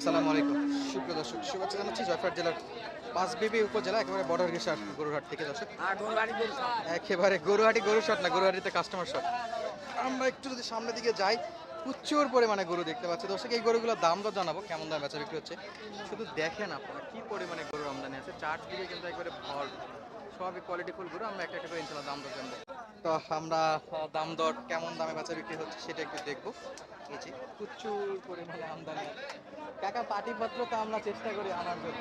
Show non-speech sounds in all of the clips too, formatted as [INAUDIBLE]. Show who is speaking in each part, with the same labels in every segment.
Speaker 1: আসসালামু আলাইকুম। সুপ্রিয় দর্শক শুভেচ্ছা জানাচ্ছি জয়ফাট জেলার পাঁচবিবি উপজেলা, একেবারে বর্ডার ঘেসার গরুহাট থেকে দর্শক। একেবারে গরুহাটি গরু শট না গরুহাটিতে কাস্টমার শট আমরা একটু যদি সামনের দিকে যাই প্রচুর পরিমাণে গরু দেখতে পাচ্ছি। দর্শক, এই গরুগুলোর দাম দর জানাব, কেমন দাম বেচা বিক্রি হচ্ছে। শুধু দেখেন আপনারা কি পরিমাণে গরুর আমদানি আছে। চারদিকে কিন্তু একবারে ভর। সবই কোয়ালিটি ফুল গরু, আমরা একটা একটা করে ইনশাল্লাহ দাম দর জানব। তো আমরা দাম দর কেমন দামে বেচা বিক্রি হচ্ছে সেটা একটু দেখব। এই প্রচুর পরিমাণে আমদানি। কাকা, পাটিপত্র তো আমরা চেষ্টা করি আনার জন্য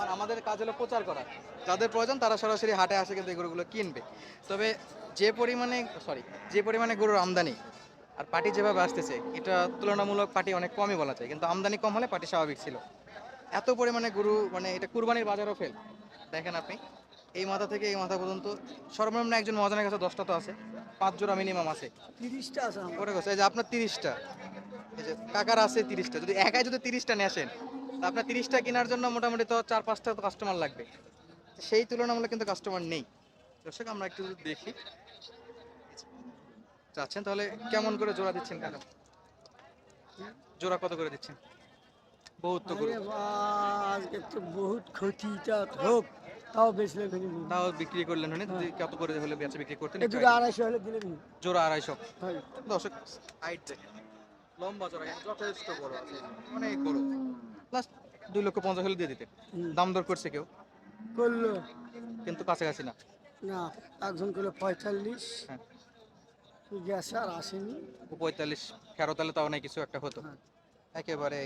Speaker 1: আর আমাদের কাজ হলো প্রচার করা। যাদের প্রয়োজন তারা সরাসরি হাটে আসে কিন্তু এই গরুগুলো কিনবে। তবে যে পরিমাণে সরি যে পরিমাণে গরুর আমদানি আর পার্টি যেভাবে আসতেছে এটা তুলনামূলক পার্টি অনেক কমই বলা যায় কিন্তু আমদানি কম হলে পার্টি স্বাভাবিক ছিল। এত পরিমাণে গরু মানে এটা কুরবানির বাজারও ফেল দেখেন আপনি এই মাথা থেকে এই মাথা পর্যন্ত সর্বনিম্ন একজন মহাজনের কাছে দশটা তো আছে পাঁচ জোড়া মিনিমাম আছে।
Speaker 2: তিরিশটা আছে।
Speaker 1: ওরে গেছে এই যে আপনার তিরিশটা এই যে কাকার আছে তিরিশটা যদি একাই যদি তিরিশটা নেসেন তা আপনার তিরিশটা কেনার জন্য মোটামুটি তো চার পাঁচটা তো কাস্টমার লাগবে সেই তুলনামূলক কিন্তু কাস্টমার নেই। দর্শক আমরা একটু যদি দেখি চাচ্ছেন তাহলে কেমন করে জোড়া দিচ্ছেন কেন? জোড়া কত করে দিচ্ছেন? বহুত তো
Speaker 2: বাবা, আজকে তো বহুত ক্ষতিটা হোক তাও বেচলে
Speaker 1: তাও বিক্রি করলেন যদি কত করে হলে বেচা বিক্রি করতেন
Speaker 2: দুটো। আড়াইশো হলে দিলে নি
Speaker 1: জোড়া আড়াইশো। দর্শক হাইট দেখেন লম্বা কিন্তু যথেষ্ট বড় আছে অনেক বড়। প্লাস দুই লক্ষ পঞ্চাশ হলে দিয়ে দিতে। দাম দর করছে কেউ?
Speaker 2: করল।
Speaker 1: কিন্তু কাছাকাছি না।
Speaker 2: না একজন করল পঁয়তাল্লিশ।
Speaker 1: হ্যাঁ।
Speaker 2: গেছে আর আসেনি।
Speaker 1: পঁয়তাল্লিশ ফেরত হলে তাও অনেক কিছু একটা হতো।
Speaker 2: হ্যাঁ।
Speaker 1: একেবারে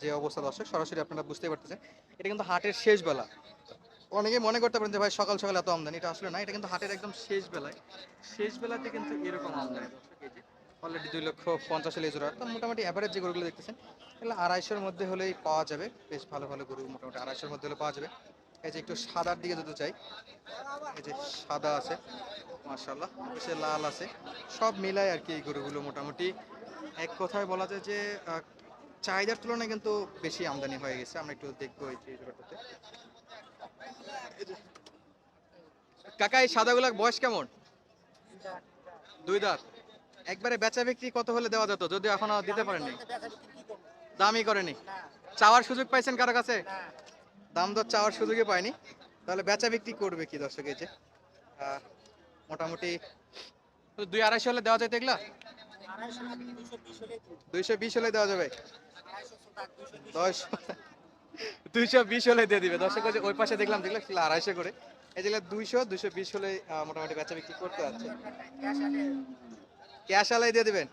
Speaker 1: যে অবস্থা দর্শক সরাসরি আপনারা বুঝতে পারতেছেন। এটা কিন্তু হাটের শেষ বেলা। অনেকে মনে করতে পারেন যে ভাই সকাল সকাল এত আমদানি এটা আসলে না এটা কিন্তু হাটের একদম শেষ বেলায়। শেষ বেলাতে কিন্তু এরকম আমদানি। অলরেডি দুই লক্ষ পঞ্চাশ হলে জোড়া তো মোটামুটি অ্যাভারেজ যে গরুগুলো দেখতেছেন এগুলো আড়াইশোর মধ্যে হলেই পাওয়া যাবে। বেশ ভালো ভালো গরু মোটামুটি আড়াইশোর মধ্যে হলে পাওয়া যাবে। এই যে একটু সাদার দিকে যদি চাই। এই যে সাদা আছে মার্শাল্লাহ সে লাল আছে। সব মিলাই আর কি এই গরুগুলো মোটামুটি। এক কথায় বলা যায় যে চাহিদার তুলনায় কিন্তু বেশি আমদানি হয়ে গেছে। আমরা একটু দেখব এই জোড়াটাতে কাকা, এই সাদাগুলার বয়স কেমন? দুই দাঁত। একবারে বেচা বিক্রি কত হলে দেওয়া যেত? যদি এখনও দিতে পারেননি। দামই করেনি। চাওয়ার সুযোগ পাইছেন কারও কাছে? দাম দর চাওয়ার সুযোগই পায়নি তাহলে বেচা বিক্রি করবে কি দর্শক এই যে? মোটামুটি দুই আড়াইশো হলে দেওয়া যায় এগুলা? দুইশো বিশ হলে দেওয়া যাবে। দশ [LAUGHS] দুইশো বিশ হলে দিয়ে দিবে। দর্শক ওই পাশে দেখলাম দেখলাম আড়াইশো করে। এই যেগুলো দুইশো দুইশো বিশ হলে মোটামুটি বেচা বিক্রি করতে যাচ্ছে ক্যাশ আলাই দিয়ে দিবেন।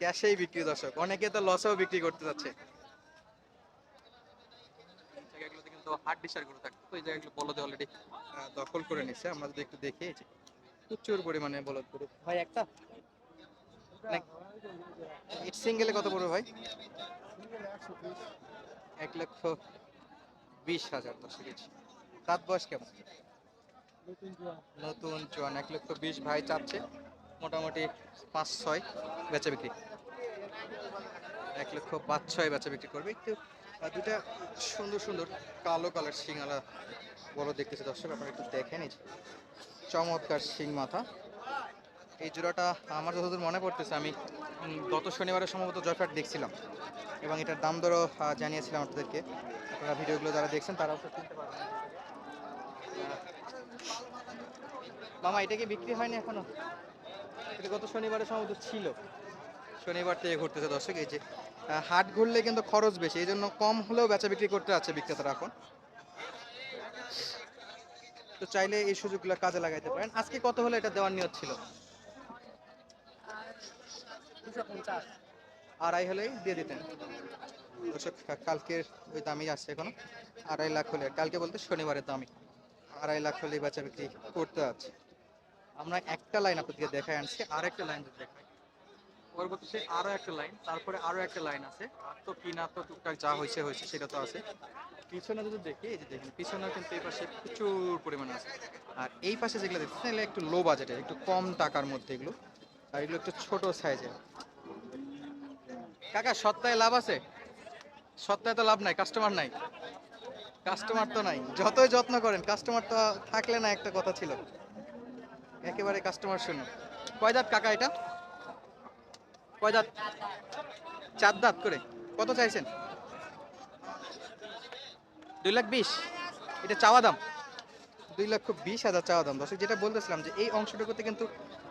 Speaker 1: ক্যাশেই বিক্রি দর্শক। অনেকে তো লসেও বিক্রি করতে যাচ্ছে এই কিন্তু হাট ডিসার গরু থাকতো, তো এই জায়গাগুলো বলদে অলরেডি দখল করে নিচ্ছে আমরা যদি একটু দেখি, এই যে প্রচুর পরিমাণে বলদ গরু। ভাই, একটা? সিঙ্গেলে কত পড়বে ভাই? এক লক্ষ বিশ হাজার দশ কেজি। দাঁত বয়স কেমন? নতুন চুয়ান এক লক্ষ বিশ ভাই চাচ্ছে। মোটামুটি পাঁচ ছয় বেচা বিক্রি। এক লক্ষ পাঁচ ছয় বেচা বিক্রি করবে। একটু আহ, দুটা সুন্দর সুন্দর কালো কালার শিঙালা বড় দেখতেছে দর্শক আপনারা একটু দেখেন। চমৎকার শিং মাথা। এই জোড়াটা আমার যতদূর মনে পড়তেছে আমি গত শনিবারের সম্ভবত জয়ফ্যাট দেখছিলাম এবং এটার দাম দরও জানিয়েছিলাম আপনাদেরকে। আপনারা ভিডিওগুলো যারা দেখছেন তারাও তো চিনতে পারবেন। মামা এটা কি বিক্রি হয়নি এখনও? এটা গত শনিবারে সম্ভবত ছিল। শনিবার থেকে ঘুরতেছে দর্শক এই যে হাট ঘুরলে কিন্তু খরচ বেশি, এই জন্য কম হলেও বেচা বিক্রি করতে আছে বিক্রেতারা এখন। তো চাইলে এই সুযোগগুলো কাজে লাগাইতে পারেন। আজকে কত হলে এটা দেওয়ার নিয়ত ছিল? আড়াই হলেই দিয়ে দিতেন। কালকের ওই দামই আসছে এখনও। আড়াই লাখ হলে, কালকে বলতে শনিবারের দামই। আড়াই লাখ হলে বেচা বিক্রি করতে আছে। আমরা একটা লাইন আপনাদেরকে দেখাই আনছি আর একটা লাইন দেখাই পরবর্তীতে আরও একটা লাইন, তারপরে আরও একটা লাইন আছে, তো কিনা তো টুকটাক যা হয়েছে হয়েছে, সেটা তো আছে। পিছনে যদি দেখি, এই যে দেখেন পিছনেও কিন্তু এই পাশে প্রচুর পরিমাণে আছে। আর এই পাশে যেগুলো দেখছেন, এগুলো একটু লো বাজেটের একটু কম টাকার মধ্যে এগুলো। আর এগুলো একটু ছোট সাইজের কাকা, সপ্তাহে লাভ আছে? সপ্তাহে তো লাভ নাই কাস্টমার নাই। কাস্টমার তো নাই। যতই যত্ন করেন কাস্টমার তো থাকলে না, একটা কথা ছিল। একেবারে কাস্টমার শূন্য। কয় দাঁত কাকা এটা? কয় দাঁত? চার দাঁত করে। কত চাইছেন? দুই লাখ বিশ। এটা চাওয়া দাম। দুই লক্ষ বিশ হাজার চাওয়া দাম। দর্শক যেটা বলতেছিলাম যে এই অংশটুকুতে কিন্তু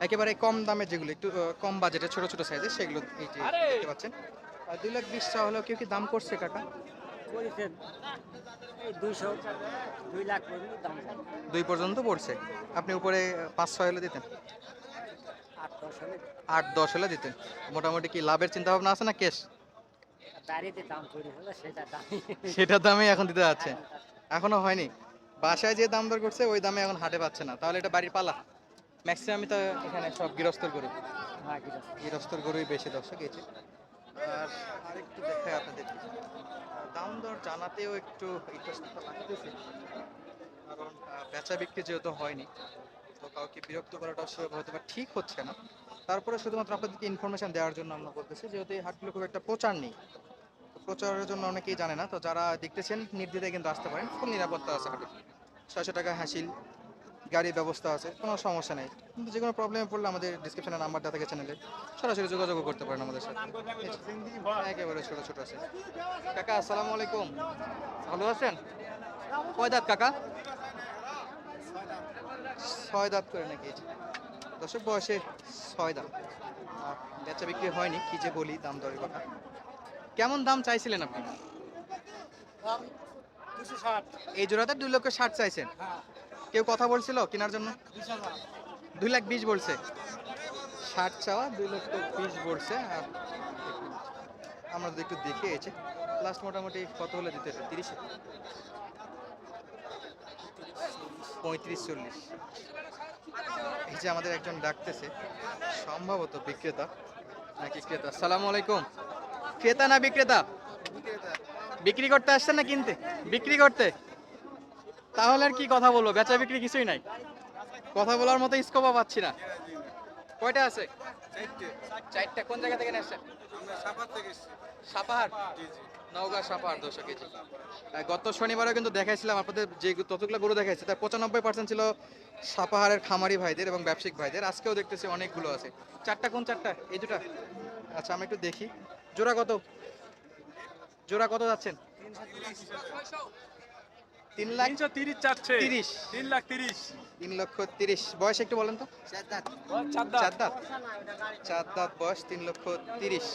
Speaker 1: একেবারে কম দামে যেগুলো একটু কম বাজেটের ছোট ছোট সাইজের সেগুলো এই যে দেখতে পাচ্ছেন। আর দুই লাখ বিশ চাওয়া হলেও কেউ কি দাম করছে কাকা।
Speaker 2: দুই পর্যন্ত
Speaker 1: পড়ছে। আপনি উপরে পাঁচ ছয় হলে দিতেন।
Speaker 2: আট দশ হলে
Speaker 1: দিতেন মোটামুটি কি লাভের চিন্তা ভাবনা আছে না
Speaker 2: হলো সেটা
Speaker 1: সেটার দামে এখন দিতে যাচ্ছে। এখনও হয়নি। বাসায় যে দাম দর করছে ওই দামে এখন হাটে পাচ্ছে না। তাহলে এটা বাড়ির পালা। ম্যাক্সিমামই তো এখানে সব গৃহস্থর গরু
Speaker 2: হ্যাঁ, কি
Speaker 1: গৃহস্থর গরুই বেশি দর্শক যে। আর আরেকটু দেখাই আপনাদের। দাম দর জানাতেও একটু ইতস্তত লাগতেছে। কারণ বেচা বিক্রি যেহেতু হয়নি কাউকে বিরক্ত করাটা হয়তো বা ঠিক হচ্ছে না। তারপরে শুধুমাত্র আপনাদেরকে ইনফরমেশন দেওয়ার জন্য আমরা বলতেছি, যেহেতু এই হাটগুলো খুব একটা প্রচার নেই প্রচারের জন্য অনেকেই জানে না, তো যারা দেখতেছেন, নির্দ্বিধায় কিন্তু আসতে পারেন ফুল নিরাপত্তা আছে হাটে। ছয়শো টাকা হাসিল গাড়ির ব্যবস্থা আছে, কোনো সমস্যা নেই। কিন্তু যে কোনো প্রবলেমে পড়লে আমাদের ডিসক্রিপশনে নাম্বার দেওয়া থাকে চ্যানেলে সরাসরি যোগাযোগ করতে পারেন আমাদের সাথে। একেবারে ছোট ছোট আছে। কাকা, আসসালামু আলাইকুম। ভালো আছেন? কয় দাঁত কাকা? ছয় দাঁত করে নাকি? দশক বয়সে ছয় দাঁত। আর বেচা বিক্রি হয়নি কি যে বলি দাম দরের কথা। কেমন দাম চাইছিলেন আপনি? এই জোড়াতে দুই লক্ষ ষাট চাইছেন?
Speaker 2: হ্যাঁ।
Speaker 1: কেউ কথা বলছিল কেনার জন্য? দুই লাখ বিশ বলছে। ষাট চাওয়া দুই লক্ষ বিশ বলছে। আর আমরা যদি একটু দেখে এসে লাস্ট মোটামুটি কত হলে দিতে তিরিশে? পঁয়ত্রিশ চল্লিশ। এই যে আমাদের একজন ডাকতেছে, সম্ভবত বিক্রেতা। নাকি ক্রেতা? সালাম আলাইকুম। ক্রেতা না বিক্রেতা? বিক্রি করতে আসছেন না কিনতে? বিক্রি করতে? তাহলে আর কি কথা বলব? বেচা বিক্রি কিছুই নাই। কথা বলার মতো স্কোপও পাচ্ছি না। কয়টা আছে? চারটা। কোন জায়গা থেকে নিয়ে আসছেন? সাপাহার নওগাঁ সাপাহার দশ কেজি গত শনিবারও কিন্তু দেখাইছিলাম আপনাদের যে ততগুলো গরু দেখাইছে তার পঁচানব্বই পার্সেন্ট ছিল সাপাহারের খামারি ভাইদের এবং ব্যবসায়িক ভাইদের। আজকেও দেখতেছি অনেকগুলো আছে। চারটা কোন চারটা? এই দুটা। আচ্ছা আমি একটু দেখি। জোড়া কত? জোড়া কত যাচ্ছেন? তিন লাখ
Speaker 3: তিরিশ চাচ্ছে।
Speaker 1: তিরিশ।
Speaker 3: তিন লাখ তিরিশ।
Speaker 1: তিন লক্ষ তিরিশ। বয়স একটু বলেন তো।
Speaker 3: চার
Speaker 1: দাঁত চার দাঁত বয়স তিন লক্ষ তিরিশ।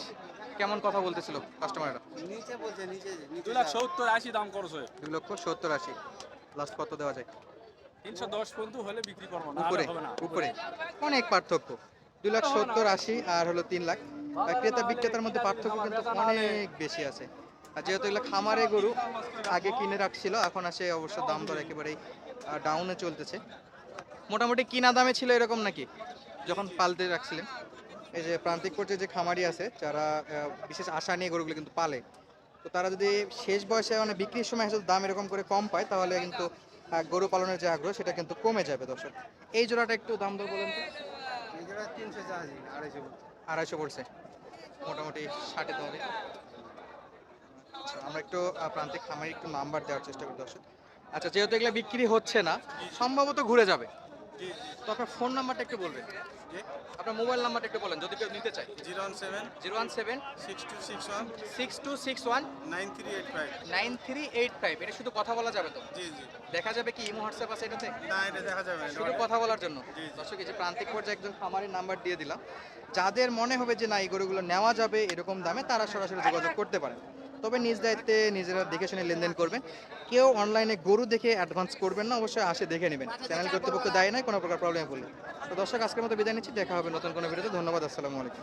Speaker 1: কেমন কথা বলতেছিল কাস্টমাররা?
Speaker 2: নিচে বলছে নিচে
Speaker 3: দু লাখ সত্তর আশি দাম করছে।
Speaker 1: দুই লক্ষ সত্তর আশি। লাস্ট কত দেওয়া যায়?
Speaker 3: তিনশো দশ পর্যন্ত হলে বিক্রি করব না
Speaker 1: উপরে
Speaker 3: হলে হবে না।
Speaker 1: উপরে। অনেক পার্থক্য। দুই লাখ সত্তর আশি আর হলো তিন লাখ। ক্রেতা বিক্রেতার মধ্যে পার্থক্য কিন্তু অনেক বেশি আছে। যেহেতু এগুলো খামারে গরু আগে কিনে রাখছিল এখন আসে অবশ্য দাম দর একেবারেই ডাউনে চলতেছে। মোটামুটি কিনা দামে ছিল এরকম নাকি? যখন পালতে রাখছিলেন। এই যে প্রান্তিক পর্যায়ে যে খামারি আছে যারা বিশেষ আশা নিয়ে গরুগুলো কিন্তু পালে তো তারা যদি শেষ বয়সে মানে বিক্রির সময় যদি দাম এরকম করে কম পায় তাহলে কিন্তু গরু পালনের যে আগ্রহ সেটা কিন্তু কমে যাবে দর্শক। এই জোড়াটা একটু দাম দর বলেন তো।
Speaker 2: আড়াইশো
Speaker 1: পড়ছে মোটামুটি ষাটে তো হবে। আচ্ছা আমরা একটু প্রান্তিক খামারি একটু নাম্বার দেওয়ার চেষ্টা করি দর্শক। আচ্ছা যেহেতু এগুলো বিক্রি হচ্ছে না সম্ভবত ঘুরে যাবে। তো আপনার ফোন নাম্বারটা একটু বলবেন। আপনার মোবাইল নাম্বারটা একটু বলেন যদি কেউ নিতে চায়।
Speaker 4: Zero one seven
Speaker 1: zero one seven
Speaker 4: six two six one
Speaker 1: six two six one
Speaker 4: nine three eight five.
Speaker 1: Nine three eight five. এটা শুধু কথা বলা যাবে তো?
Speaker 4: জি জি।
Speaker 1: দেখা যাবে কি ইমো হোয়াটসঅ্যাপ আছে এটাতে?
Speaker 4: না এটা দেখা যাবে না
Speaker 1: শুধু কথা বলার জন্য। দর্শক যে প্রান্তিক পর্যায়ে একজন খামারের নাম্বার দিয়ে দিলাম। যাদের মনে হবে যে না এই গরুগুলো নেওয়া যাবে এরকম দামে তারা সরাসরি যোগাযোগ করতে পারেন। তবে নিজ দায়িত্বে নিজেরা দেখে শুনে লেনদেন করবেন। কেউ অনলাইনে গরু দেখে অ্যাডভান্স করবেন না, অবশ্যই আসে দেখে নেবেন। চ্যানেল কর্তৃপক্ষ দায়ী নয়, কোনো প্রকার প্রবলেম বললে তো দর্শক, আজকের মতো বিদায় নিচ্ছি, দেখা হবে নতুন কোনো ভিডিওতে ধন্যবাদ, আসসালামু আলাইকুম।